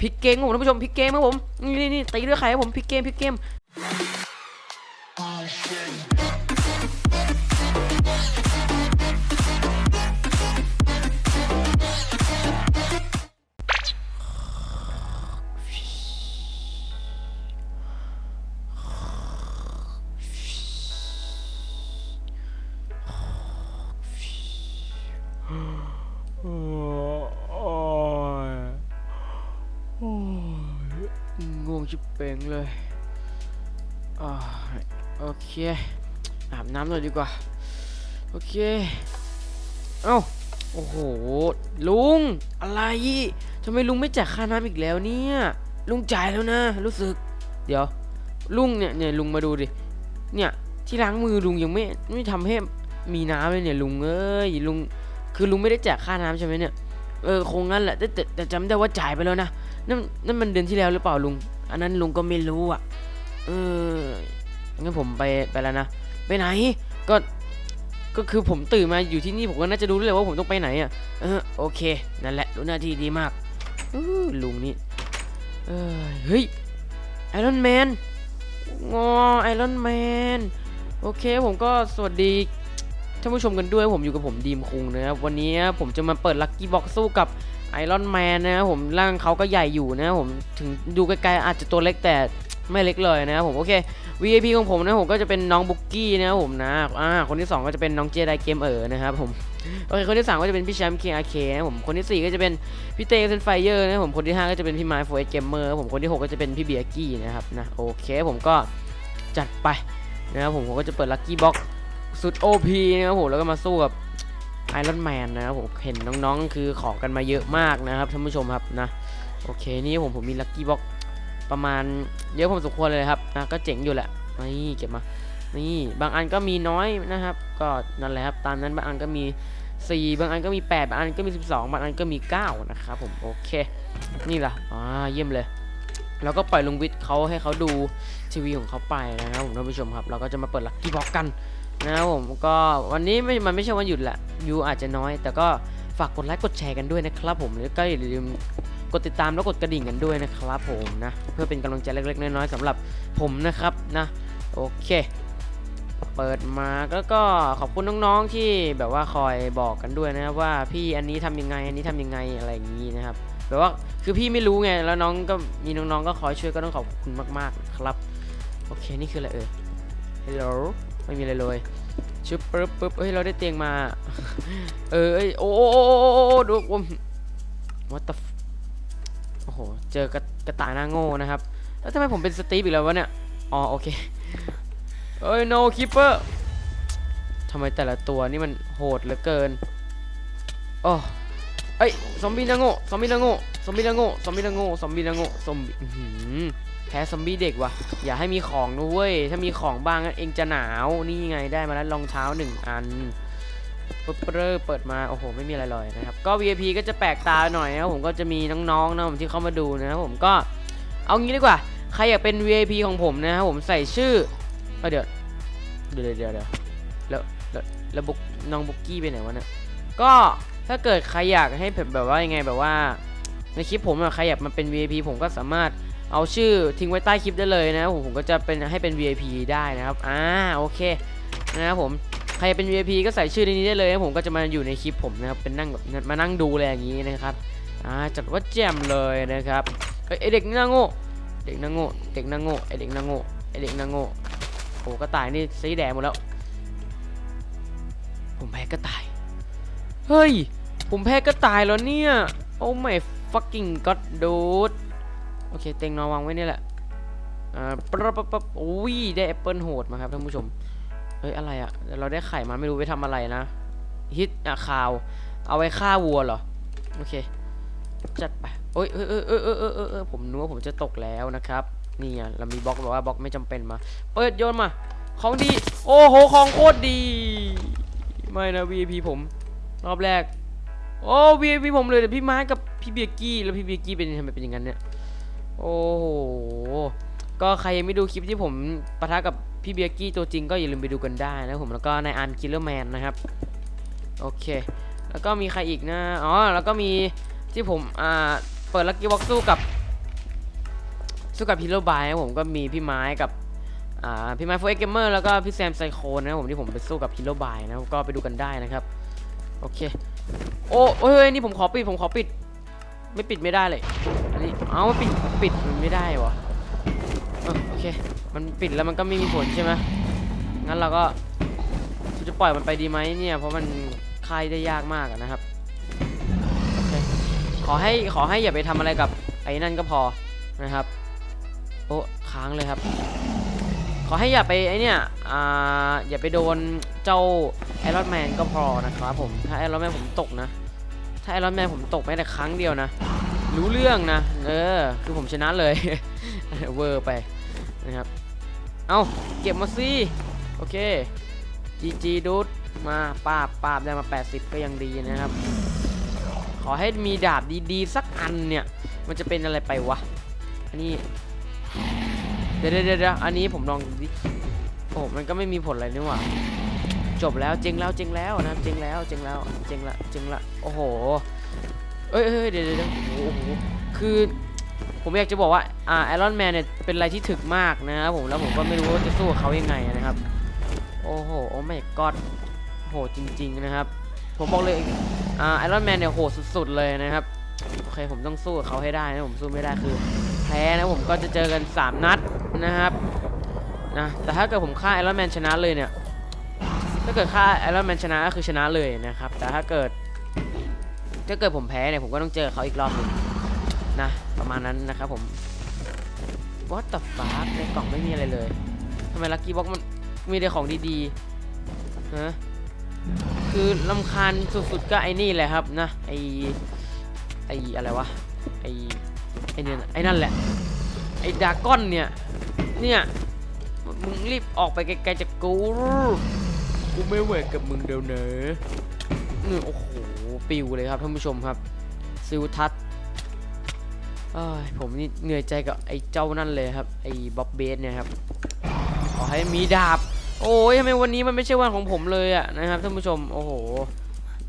พิกเกมผมท่านผู้ชมพิกเกมครับผมนี่นี่ตีด้วยใครครับผมพิกเกมพิกเกม โอเค อาบน้ำหน่อยดีกว่า โอเค เอ้า โอ้โห ลุง อะไรทำไมลุงไม่จ่ายค่าน้ำอีกแล้วเนี่ย ลุงจ่ายแล้วนะ รู้สึก เดี๋ยว ลุงเนี่ยเนี่ยลุงมาดูดิ เนี่ยที่ล้างมือลุงยังไม่ไม่ทำให้มีน้ำเลยเนี่ยลุงเอ้ยลุงคือลุงไม่ได้จ่ายค่าน้ำใช่ไหมเนี่ยเออคงงั้นแหละแต่แต่แต่จำได้ว่าจ่ายไปแล้วนะนั่นนั่นมันเดือนที่แล้วหรือเปล่าลุง อันนั้นลุงก็ไม่รู้อะ เอองั้นผมไปไปแล้วนะ ไปไหน ก็ ก็คือผมตื่นมาอยู่ที่นี่ผมก็น่าจะรู้เลยว่าผมต้องไปไหนอะ เออโอเค นั่นแหละรู้หน้าที่ดีมากลุงนี่เออเฮ้ยไอรอนแมนงอไอรอนแมนโอเคผมก็สวัสดีท่านผู้ชมกันด้วยผมอยู่กับผมดีมคุงนะครับวันนี้ผมจะมาเปิดลัคกี้บ็อกสู้กับไอรอนแมนนะครับผมร่างเขาก็ใหญ่อยู่นะครับผมถึงดูไกลๆอาจจะตัวเล็กแต่ ไม่เล็กเลยนะครับผมโอเค VIP ของผมนะผมก็จะเป็นน้องบุกกี้นะครับผมนะอ่าคนที่สองก็จะเป็นน้องเจไดเกมเอ๋อนะครับผมโอเคคนที่สามก็จะเป็นพี่แชมป์เคอาเคนะผมคนที่สี่ก็จะเป็นพี่เต้เซนไฟเยอร์นะผมคนที่ห้าก็จะเป็นพี่ไมค์โฟเอสเกมเมอร์ผมคนที่หกก็จะเป็นพี่เบียร์กี้นะครับนะโอเคผมก็จัดไปนะครับผมผมก็จะเปิดลัคกี้บ็อกสุด OP นะครับผมแล้วก็มาสู้กับไอรอนแมนนะครับผมเห็นน้องๆ คือขอกันมาเยอะมากนะครับท่านผู้ชมครับนะโอเคนี่ผมผมมีลัคกี้บ็อก ประมาณเยอะพอสมควรเลยครับนะก็เจ๋งอยู่แหละนี่เก็บมานี่บางอันก็มีน้อยนะครับ ก็นั่นแหละครับตามนั้นบางอันก็มี 4 บางอันก็มี 8 บางอันก็มี 12 บางอันก็มี 9 นะครับผมโอเค นี่ล่ะอ่าเยี่ยมเลยแล้วก็ปล่อยลุงวิทย์เขาให้เขาดูทีวีของเขาไปนะครับผมท่านผู้ชมครับ เราก็จะมาเปิดลัคกี้บ็อกกันนะครับผมก็วันนี้ไม่มันไม่ใช่วันหยุดแหละวิวอาจจะน้อย แต่ก็ฝากกดไลค์กดแชร์กันด้วยนะครับผมแล้วก็อย่าลืม กดติดตามแล้วกดกระดิ่งกันด้วยนะครับผมนะเพื่อเป็นกำลังใจเล็กๆน้อยๆสำหรับผมนะครับนะโอเคเปิดมาแล้วก็ขอบคุณน้องๆที่แบบว่าคอยบอกกันด้วยนะครับว่าพี่อันนี้ทำยังไงอันนี้ทำยังไงอะไรอย่างนี้นะครับแบบว่าคือพี่ไม่รู้ไงแล้วน้องก็มีน้องๆก็คอยช่วยก็ต้องขอบคุณมากๆครับโอเคนี่คืออะไรเอ่ย Hello ไม่มีอะไรเลยชึบปึ๊บปึ๊บเฮ้ยเราได้เตียงมาเออเอ้ยโอ้โอ้โอ้โอ้โอ้โอ้ดูผม what the f- โอ้โหเจอกระกระต่ายหน้าโง่นะครับ แล้วทำไมผมเป็นสตีฟอีกแล้ววะเนี่ย อ๋อโอเคเอ้ย no keeper ทำไมแต่ละตัวนี่มันโหดเหลือเกินโอ้เอ้ยซอมบี้นาโง่ซอมบี้นาโง่ซอมบี้นาโง่ซอมบี้นาโง่ซอมบี้นาโง่ซอมบี้แพ้ซอมบี้เด็กว่ะ อย่าให้มีของนะเว้ย ถ้ามีของบ้างเองจะหนาว นี่ไงได้มาแล้วรองเท้าหนึ่งอัน ปึ๊บเริ่เปิดมาโอ้โหไม่มีอะไรเลยนะครับก็ VIP ก็จะแปลกตาหน่อยนะครับผมก็จะมีน้องๆนะผมที่เข้ามาดูนะครับผมก็เอางี้ดีกว่าใครอยากเป็น VIP ของผมนะครับผมใส่ชื่อเอ้ยเดี๋ยวเดี๋ยวเดี๋ยวเดี๋ยวแล้วแล้วบุกน้องบุกกี้ไปไหนวะเนี่ยก็ถ้าเกิดใครอยากให้แบบว่ายังไงแบบว่า ในคลิปผมอะใครอยากมาเป็น VIP ผมก็สามารถเอาชื่อทิ้งไว้ใต้คลิปได้เลยนะครับผมผมก็จะเป็นให้เป็น VIP ได้นะครับอ่าโอเคนะครับผม ใครเป็น VIP ก็ใส่ชื่อในนี้ได้เลยนะผมก็จะมาอยู่ในคลิปผมนะครับเป็นนั่งแบบมานั่งดูอะไรอย่างนี้นะครับอ่าจัดว่าแจ่มเลยนะครับเอ้ยไอเด็กน้าโง่เด็กน้าโง่เด็กน้าโง่ไอเด็กน้าโง่ไอเด็กน้าโง่โอ้กระต่ายนี่สีแดงหมดแล้ว ผมแพ้กระต่ายเฮ้ยผมแพ้กระต่ายแล้วเนี่ยโอ้ my fucking god dude โอเคเต็งนอนวางไว้นี่แหละอ่าปั๊บปั๊บปั๊บโอ้ยได้แอปเปิลโหดมาครับท่านผู้ชม เฮ้ยอะไรอะเราได้ไข่มาไม่รู้ไปทำอะไรนะฮิตอะข่าว เอาไว้ฆ่าวัวเหรอ โอเค จัดไปโอ้ยเออเออเออเออเออเออเออผมนึกว่าผมจะตกแล้วนะครับ นี่อะเรามีบล็อกบอกว่าบล็อกไม่จำเป็นมา เปิดโยนมา ของดี โอ้โห ของโคตรดี ไม่นะ VIP ผม รอบแรก โอ้ VIP ผมเลยแต่พี่มาร์กับพี่เบียกี้ แล้วพี่เบียกี้เป็นทำไมเป็นอย่างนั้นเนี่ย โอ้โห ก็ใครยังไม่ดูคลิปที่ผมปะทะกับ พี่เบียร์กี้ตัวจริงก็อย่าลืมไปดูกันได้นะผมแล้วก็ในอันคิลเลอร์แมนนะครับโอเค แล้วก็มีใครอีกนะอ๋อแล้วก็มีที่ผมอ่าเปิดลักกี้บ็อกสู้กับสู้กับฮีโร่บายนะผมก็มีพี่ไม้กับอ่าพี่ไม้โฟเอ็กเกมเมอร์แล้วก็พี่แซมไซโคนนะผมที่ผมไปสู้กับฮีโร่บายนะก็ไปดูกันได้นะครับโอเคโอ้เฮ้ยนี่ผมขอปิดผมขอปิด ไม่ปิดไม่ได้เลยอันนี้เอาปิดปิดมันไม่ได้วะ ออโอเค มันปิดแล้วมันก็ไม่มีผลใช่ไหมงั้นเราก็จะปล่อยมันไปดีไหมเนี่ย เพราะมันคลายได้ยากมากนะครับ โอเค ขอให้ขอให้อย่าไปทำอะไรกับไอ้นั่นก็พอนะครับ โอ้ค้างเลยครับ ขอให้อย่าไปไอเนี่ยอ่าอย่าไปโดนเจ้าไอรอนแมนก็พอนะครับผม ถ้าไอรอนแมนผมตกนะ ถ้าไอรอนแมนผมตกแม้แต่ครั้งเดียวนะ รู้เรื่องนะ เออ คือผมชนะเลย เวอร์ไป นะครับ เอาเก็บมาสิโอเคจีจีดูดมาปาบปาบได้มา 80 ก็ยังดีนะครับ ขอให้มีดาบดีๆ สักอันเนี่ย มันจะเป็นอะไรไปวะ อันนี้ เดี๋ยวเดี๋ยวเดี๋ยวอันนี้ผมลองดูดิ โอ้มันก็ไม่มีผลอะไรนี่หว่าจบแล้วเจ๊งแล้วเจ๊งแล้วนะเจ๊งแล้วเจ๊งแล้วเจ๊งละเจ๊งละโอ้โหเอ้ยเอ้ยเดี๋ยวเดี๋ยวโอ้โหคือ ผมอยากจะบอกว่าอ่าไอรอนแมนเนี่ยเป็นอะไรที่ถึกมากนะครับผมแล้วผมก็ไม่รู้ว่าจะสู้กับเขายังไงนะครับ โอ้โหโอ้ไม่กอดโหจริง ๆนะครับ ผมบอกเลยอ่าไอรอนแมนเนี่ยโหดสุดๆเลยนะครับโอเคผมต้องสู้กับเขาให้ได้นะผมสู้ไม่ได้คือแพ้นะผมก็จะเจอกัน 3 นัดนะครับนะแต่ถ้าเกิดผมฆ่าไอรอนแมนชนะเลยเนี่ยถ้าเกิดฆ่าไอรอนแมนชนะก็คือชนะเลยนะครับแต่ถ้าเกิดถ้าเกิดผมแพ้เนี่ยผมก็ต้องเจอเขาอีกรอบหนึงนะ ประมาณนั้นนะครับผม What the fuck ในกล่องไม่มีอะไรเลยทำไมลัคกี้บ็อกมันมีแต่ของดีๆฮะคือลำคาญสุดๆก็ไอ้นี่แหละครับนะไอไออะไรวะไอไอเนี่ยไอ้นั่นแหละ ไอดากอนเนี่ย เนี่ยมึงรีบออกไปไกลๆจากกูกูไม่ไหวกับมึงเดี๋ยวเนอะนี่โอ้โหปิวเลยครับท่านผู้ชมครับซิวทัศน์ เอ้ยผมนี่เหนื่อยใจกับไอ้เจ้านั่นเลยครับ ไอ้บ๊อบเบสเนี่ยครับ ขอให้มีดาบ โอ้ยทำไมวันนี้มันไม่ใช่วันของผมเลยอะนะครับท่านผู้ชม โอ้โห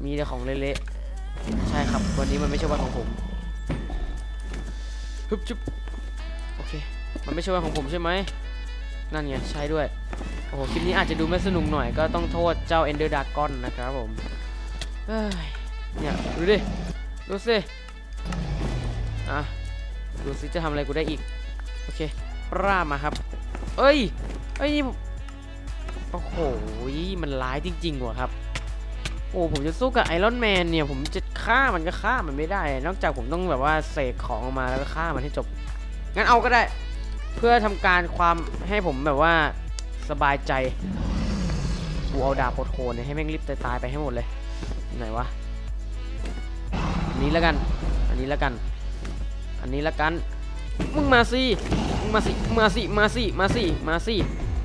มีแต่ของเละๆ ใช่ครับ วันนี้มันไม่ใช่วันของผมฮึบจุ๊บโอเค มันไม่ใช่วันของผมใช่ไหม นั่นไงใช่ด้วย โอ้โห คลิปนี้อาจจะดูไม่สนุกหน่อยก็ต้องโทษเจ้า Ender Dragon นนะครับผมเอ้ยเนี่ย ดูดิ ดูสิ อะ ดูสิจะทำอะไรกูได้อีก โอเคปรามาครับ เอ้ย เอ้ยนี่โอ้โห มันร้ายจริงๆว่ะครับ โอ้ผมจะสู้กับไอรอนแมนเนี่ย ผมจะฆ่ามันก็ฆ่ามันไม่ได้ นอกจากผมต้องแบบว่าเสกของออกมาแล้วก็ฆ่ามันให้จบ งั้นเอาก็ได้ เพื่อทำการความให้ผมแบบว่าสบายใจ กูเอาดาบโคตรเนี่ยให้แม่งรีบตายๆไปให้หมดเลย ไหนวะ อันนี้แล้วกัน อันนี้แล้วกัน อันนี้ล้วกัน มึงมาสิมึงมาสิมาสิมาสิมาสิมาสิ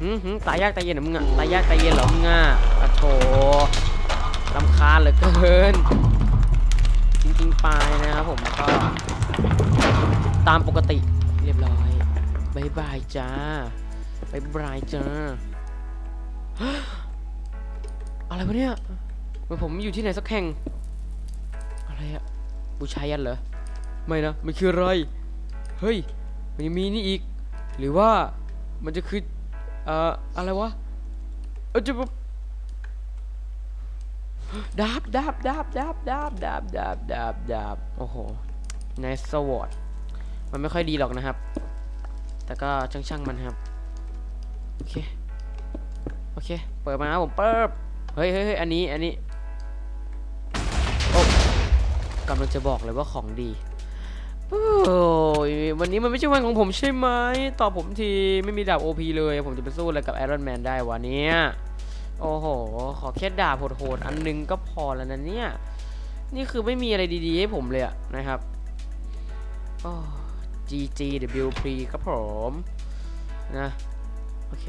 หืมหืมตายยากตายเย็นเหรอมึงอะตายยากตายเย็นเหรอมึงอะอะโถลำคาญเหลือเกิน จริงๆปนะครับผมก็ ตามปกติเรียบร้อยบายบายจ้าบายบายจ้าอะไรวะเนี่ยเหมือนผมอยู่ที่ไหนสักแห่ง อะไรอะบูชายันเหรอ ไม่นะมันคืออะไร เฮ้ย มันยังมีนี่อีก หรือว่ามันจะคืออ่ออะไรวะ เออจะบบดาบดาบดาบดาบดาบดาบดาบดาบดาบโอ้โหนายสวอตมันไม่ค่อยดีหรอกนะครับ แต่ก็ช่างๆมันครับ โอเค โอเค เปิดมาครับผมเปิบเฮ้ยเฮ้ยเฮ้ยอันนี้ อันนี้ โอ้กำลังจะบอกเลยว่าของดี โอ้ยวันนี้มันไม่ใช่วันของผมใช่ไหมตอบผมทีไม่มีดาบ OP เลย ผมจะไปสู้อะไรกับไอรอนแมนได้วะเนี่ยโอ้โห ขอแค่ดาบโหดๆอันหนึงก็พอแล้วนะเนี่ย นี่คือไม่มีอะไรดีๆให้ผมเลยอะนะครับโอ้ GGWP ครับผมนะโอเค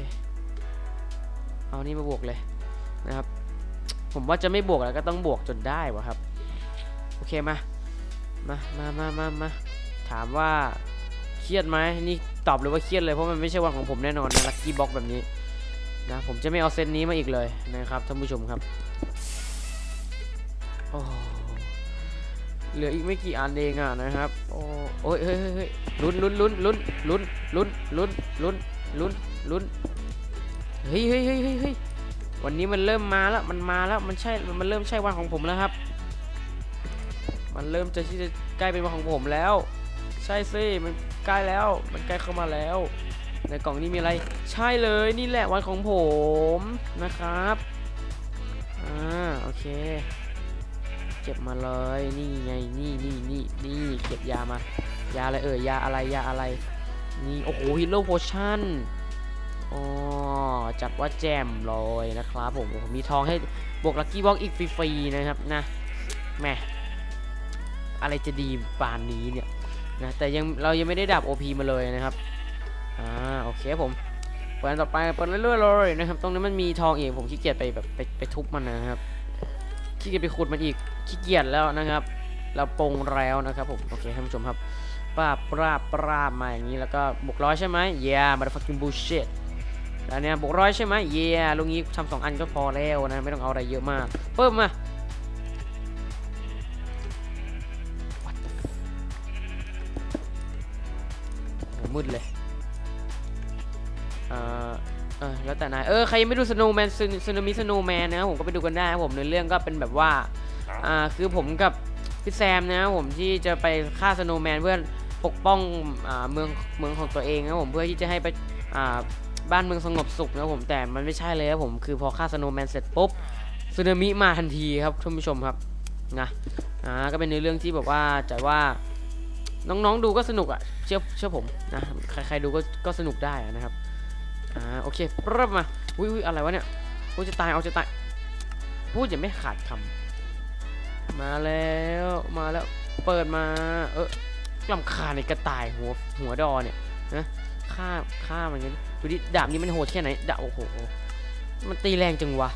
เอานี่มาบวกเลยนะครับ ผมว่าจะไม่บวกแล้วก็ต้องบวกจนได้วะครับ โอเคมา มามามามามา ถามว่าเครียดไหมนี่ตอบเลยว่าเครียดเลยเพราะมันไม่ใช่วันของผมแน่นอนนะลัคกี้บ็อกแบบนี้นะผมจะไม่เอาเซตนี้มาอีกเลยนะครับท่านผู้ชมครับโอ้เหลืออีกไม่กี่อันเองอะนะครับโอ้โอ้ยเฮ้ยเฮ้ยเฮ้ยลุ้นลุ้นลุ้นลุ้นลุ้นลุ้นลุ้นลุ้นลุ้นลุ้นเฮ้ยเฮ้ยเฮ้ยเฮ้ยเฮ้ยวันนี้มันเริ่มมาแล้วมันมาแล้วมันใช่มันเริ่มใช่วันของผมแล้วครับ มันเริ่มจะที่จะใกล้เป็นวันของผมแล้ว ใช่สิมันใกล้แล้ว มันใกล้เข้ามาแล้ว ในกล่องนี้มีอะไร ใช่เลยนี่แหละวันของผมนะครับอ่าโอเค เก็บมาเลยนี่ไงนี่นี่นี่นี่เก็บยามายาอะไรเอ่ยยาอะไรยาอะไรนี่โอ้โหฮีโร่โพชั่นอ๋อจัดว่าแจมเลยนะครับผมผมมีทองให้บวกลัคกี้บ็อกอีกฟรีๆนะครับนะแม่อะไรจะดีป่านนี้เนี่ย นะแต่ยังเรายังไม่ได้ดับ OP มาเลยนะครับอ่าโอเคผมเปิดต่อไปเปิดเรื่อยๆเลยนะครับตรงนี้มันมีทองอีกผมขี้เกียจไปแบบไปไปทุบมันนะครับขี้เกียจไปขุดมันอีกขี้เกียจแล้วนะครับ เราปงแล้วนะครับผมโอเคท่านผู้ชมครับปราบปราบปราบมาอย่างนี้แล้วก็บวกร้อยใช่ไหม yeah motherfucking bullshit แล้วเนี่ยบวกร้อยใช่ไหม yeah ลุงนี้ทำสองอันก็พอแล้วนะไม่ต้องเอาอะไรเยอะมากเพิ่มมา มืดเลยเออเออแล้วแต่นายเออใครยังไม่ดูสโนว์แมนซึนามิสโนว์แมนนะผมก็ไปดูกันได้ครับผมในเรื่องก็เป็นแบบว่าอ่าคือผมกับพี่แซมนะผมที่จะไปฆ่าสโนว์แมนเพื่อปกป้องอ่าเมืองเมืองของตัวเองนะผมเพื่อที่จะให้ไปอ่าบ้านเมืองสงบสุขนะผมแต่มันไม่ใช่เลยครับผมคือพอฆ่าสโนว์แมนเสร็จปุ๊บสึนามิมาทันทีครับท่านผู้ชมครับนะอ่าก็เป็นในเรื่องที่แบบว่าจะว่า น้องๆดูก็สนุกอะเชื่อเชื่อผมนะใครๆดูก็ก็สนุกได้ะนะครับอ่าโอเคปรับมมาอุ้ยอุ้ยอะไรวะเนี่ยกูจะตายเอาจะตายพูดอย่าไม่ขาดคำมาแล้วมาแล้วเปิดมา เออลำคาในกระต่ายหัวหัวดอเนี่ยนะฆ่าฆ่ามันกันดูดิดาบนี้มันโหดแค่ไหนดาบโอ้โหมันตีแรงจังวะ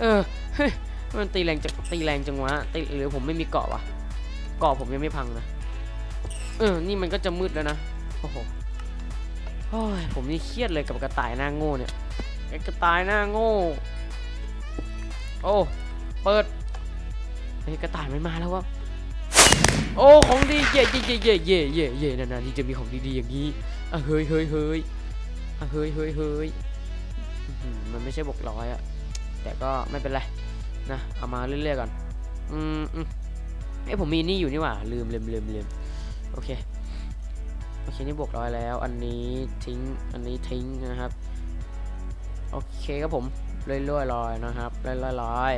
เออเฮ้ยมันตีแรงจังตีแรงจังวะตีหรือผมไม่มีเกาะวะเกาะผมยังไม่พังนะ เออ นี่มันก็จะมืดแล้วนะ โอ้โหโอ้ยผมนี่เครียดเลยกับกระต่ายหน้าโง่เนี่ยไอ้กระต่ายหน้าโง่ โอ้ เปิดไอ้ยกระต่ายมันมาแล้ววะโอ้ ของดีเย่เย่เย่เย่เย่เย่เย่นานๆที่จะมีของดีๆอย่างนี้อะเฮ้ยเฮ้ยเฮ้ยอะเฮ้ยเฮ้ยเฮ้ยอื้อหือมันไม่ใช่บวกร้อยอะแต่ก็ไม่เป็นไรนะ เอามาเรื่อยๆก่อน อืมอืมเอ้ยผมมีนี่อยู่นี่หว่า ลืมลืมลืมลืม โอเคโอเคนี่บวกร้อยแล้ว อันนี้ทิ้งอันนี้ทิ้งนะครับ โอเคครับผมเรื่อยๆลอยนะครับเรื่อยๆลอย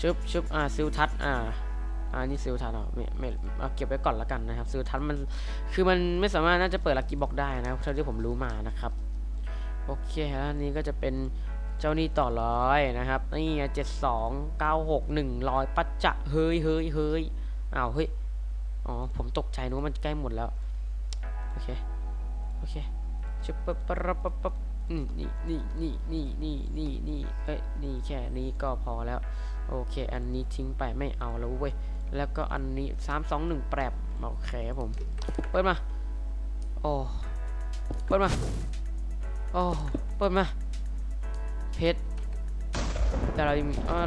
ชึบชึบอ่าซิลทัศน์อ่าอ่านี่ซิลทัศน์เหรอไม่ไม่เอาเก็บไว้ก่อนละกันนะครับซิลทัศน์มันคือมันไม่สามารถน่าจะเปิดลักกี้บ็อกได้นะเท่าที่ผมรู้มานะครับโอเคแล้วนี้ก็จะเป็นเจ้าหนี้ต่อร้อยนะครับนี่เจ็ดสองเก้าหกหนึ่งร้อยปัจจะเฮ้ยเฮ้ยเฮ้ยอ้าวเฮ้ย อ๋อ ผมตกใจนึกว่ามันใกล้หมดแล้ว โอเค โอเคชุบปั๊บปั๊บปั๊บปั๊บนี่นี่นี่นี่นี่นี่นี่เอ้ยนี่แค่นี้ก็พอแล้ว โอเค อันนี้ทิ้งไปไม่เอาแล้วเว้ย แล้วก็อันนี้สามสองหนึ่งแปรบโอเคผม เปิดมา โอ้ เปิดมา โอ้ เปิดมา เพชร แต่เรา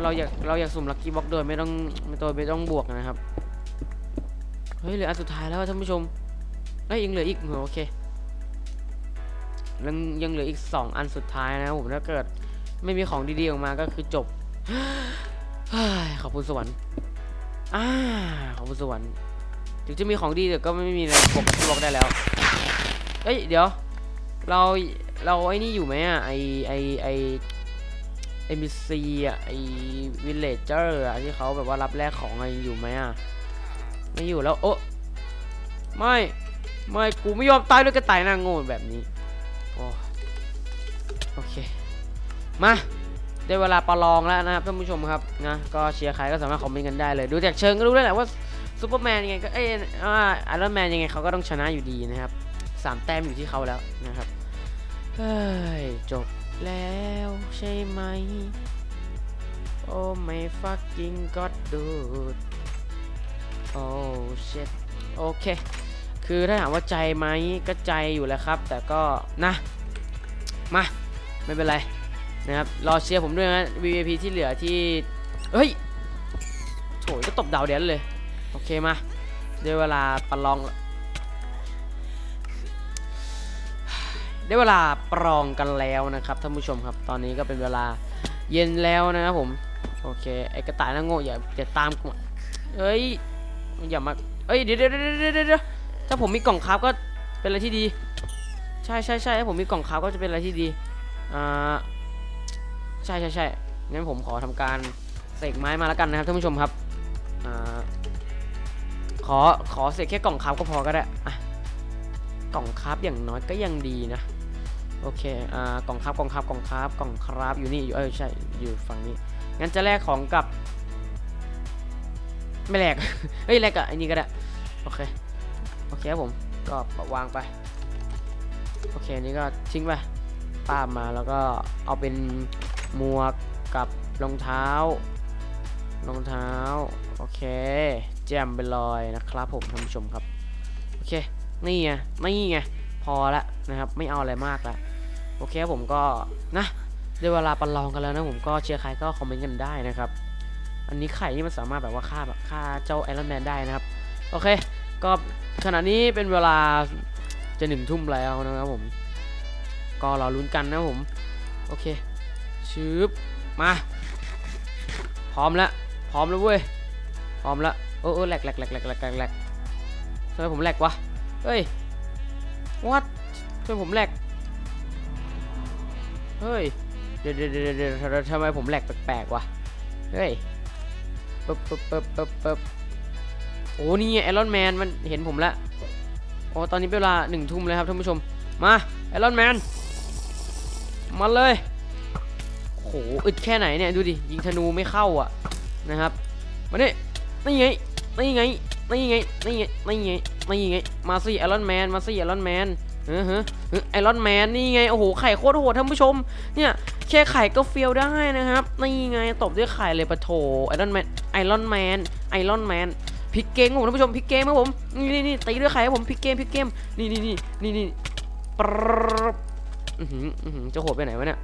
เราอยากเราอยากสุ่มลัคกี้บ็อกโดยไม่ต้องไม่ตัวไม่ต้องบวกนะครับ ฮ้ยเหลืออันสุดท้ายแล้วอะท่านผู้ชมเอ้ยยังเหลืออีกโอเคยังยังเหลืออีกสองอันสุดท้ายนะผมถ้าเกิดไม่มีของดีๆออกมาก็คือจบขอบคุณสวรรค์อ่าขอบคุณสวรรค์ถึงจะมีของดีแต่ก็ไม่มีอะไรปกที่บอกได้แล้วเอ้ยเดี๋ยว เราเราไอ้นี่อยู่ไหมอะไอไอไอเอ็มซีอะไอวิลเลจเจอร์อะที่เขาแบบว่ารับแลกของอะไรอยู่ไหมอะ ไม่อยู่แล้ว โอ้ไม่ ไม่ กูไม่ยอมตายด้วยกระต่ายหนางโง่แบบนี้ โอ้โอเค มา ได้เวลาประลองแล้วนะครับท่านผู้ชมครับ นะ ก็เชียร์ใครก็สามารถคอมเมนต์กันได้เลย ดูจากเชิงก็รู้แล้วแหละว่าซูเปอร์แมนยังไงก็ เอ้ยไอรอนแมนยังไงเขาก็ต้องชนะอยู่ดีนะครับสามแต้มอยู่ที่เขาแล้วนะครับ เฮ้ย จบแล้วใช่ไหม โอ้ไม่ fucking god dude โอ้ shit โอเค คือถ้าถามว่าใจไหมก็ใจอยู่แล้วครับ แต่ก็นะ มา ไม่เป็นไรนะครับ รอเชียร์ผมด้วยนะ VIP ที่เหลือที่เฮ้ยโถยก็ตบดาวเดนเลย โอเคมาได้เวลาประลอง ได้เวลาประลองกันแล้วนะครับท่านผู้ชมครับ ตอนนี้ก็เป็นเวลาเย็นแล้วนะครับผม โอเค ไอ้กระต่ายนั่งโง่อย่าอย่าตามกูเอ้ย อย่ามาเอ้ยเดี๋ยวเดี๋ยวเดี๋ยวเดี๋ยวถ้าผมมีกล่องคราฟก็เป็นอะไรที่ดี ใช่ใช่ใช่ถ้าผมมีกล่องคราฟก็จะเป็นอะไรที่ดีอ่าใช่ใช่ใช่งั้นผมขอทำการเสกไม้มาแล้วกันนะครับท่านผู้ชมครับอ่าขอขอเสกแค่กล่องคราฟก็พอก็ได้อะกล่องคราฟอย่างน้อยก็ยังดีนะโอเค อ่า กล่องคราฟกล่องคราฟกล่องคราฟกล่องคราฟอยู่นี่ อยู่ เออใช่ อยู่ฝั่งนี้ งั้นจะแลกของกับ ไม่แลก เฮ้ยแลกกับไอ้นี่ก็ได้ โอเค โอเคครับผม ก็วางไป โอเคนี่ก็ทิ้งไปป้าบมาแล้วก็เอาเป็นหมวกกับรองเท้า รองเท้า โอเค แจมไปลอยนะครับผมท่านผู้ชมครับ โอเค นี่ไง นี่ไง พอละนะครับ ไม่เอาอะไรมากละโอเคครับผมก็นะได้เวลาประลองกันแล้วนะผมก็เชียร์ใครก็คอมเมนต์กันได้นะครับ อันนี้ไข่นี่มันสามารถแบบว่าฆ่าแบบฆ่าเจ้าไอรอนแมนได้นะครับ โอเค ก็ขณะนี้เป็นเวลาจะหนึ่งทุ่มแล้วนะครับผม ก็รอลุ้นกันนะผม โอเคชืบมา พร้อมแล้วพร้อมแล้วเว้ย พร้อมแล้วเออเออแหลกแหลกแหลกแหลกแหลกแหลกทำไมผมแหลกวะเฮ้ย what ทำไมผมแหลก เฮ้ยเดี๋ยวเดี๋ยวเดี๋ยวเดี๋ยวทำไมผมแหลกแปลกๆวะ เฮ้ย ปึ๊บปึ๊บปึ๊บปึ๊บปึ๊บโอ้นี่ไอรอนแมนมันเห็นผมแล้วโอ้ตอนนี้เวลาหนึ่งทุ่มเลยครับท่านผู้ชม มาไอรอนแมนมาเลยโอ้โหอึดแค่ไหนเนี่ยดูดิยิงธนูไม่เข้าอะนะครับมาเนี่ยนี่ไงนี่ไงนี่ไงนี่ไงนี่ไงนี่ไงมาสิไอรอนแมนมาสิไอรอนแมน ออฮะไอรอนแมนนี่ไง โอ้โห ไข่โคตรโหดท่านผู้ชม เนี่ย แค่ไข่ก็เฟียวได้นะครับ นี่ไง ตบด้วยไข่เลยปะโถไอรอนแมน ไอรอนแมน ไอรอนแมนพิกเกมผมท่านผู้ชมพิกเกมครับผม นี่นี่นี่ตีด้วยไข่ครับผมพิกเกมพิกเกม นี่นี่นี่นี่นี่ปรบอื้อหืออือหือจะโหดไปไหนวะเนี่ย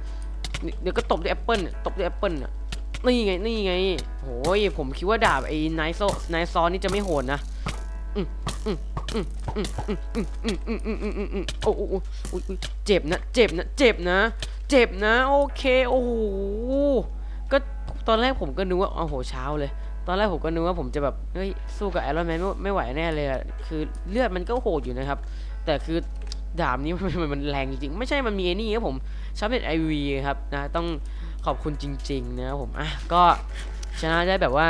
เดี๋ยวก็ตบด้วยแอปเปิลตบด้วยแอปเปิลนี่ไง นี่ไงโอ้ยผมคิดว่าดาบไอ้ไนโซไนซอนนี่จะไม่โหดนะ โอ้โหเจ็บนะ เจ็บนะ เจ็บนะ เจ็บนะ โอเค โอ้โห ก็ตอนแรกผมก็นึกว่าโอ้โหเช้าเลย ตอนแรกผมก็นึกว่าผมจะแบบ เฮ้ย สู้กับไอรอนแมนไม่ไหวแน่เลยคือเลือดมันก็โหดอยู่นะครับ แต่คือดาบนี้มันมันแรงจริงๆไม่ใช่มันมีไอ้นี่ครับผมชาร์เน็ตไอวีครับนะ ต้องขอบคุณจริง ๆ นะครับผม อะ ก็ชนะได้แบบว่า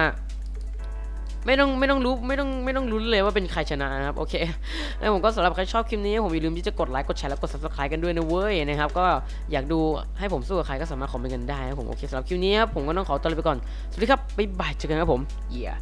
ไม่ต้องไม่ต้องรู้ไม่ต้องไม่ต้องรู้เลยว่าเป็นใครชนะนะครับโอเคแล้วผมก็สำหรับใครชอบคลิปนี้ผมอย่าลืมที่จะกดไลค์กดแชร์แล้วกด subscribe กันด้วยนะเว้ยนะครับก็อยากดูให้ผมสู้กับใครก็สามารถคอมเมนต์กันได้นะผมโอเคสำหรับคลิปนี้ครับผมก็ต้องขอตัวลาไปก่อนสวัสดีครับบ๊ายบายเจอกันครับผมเยี่ย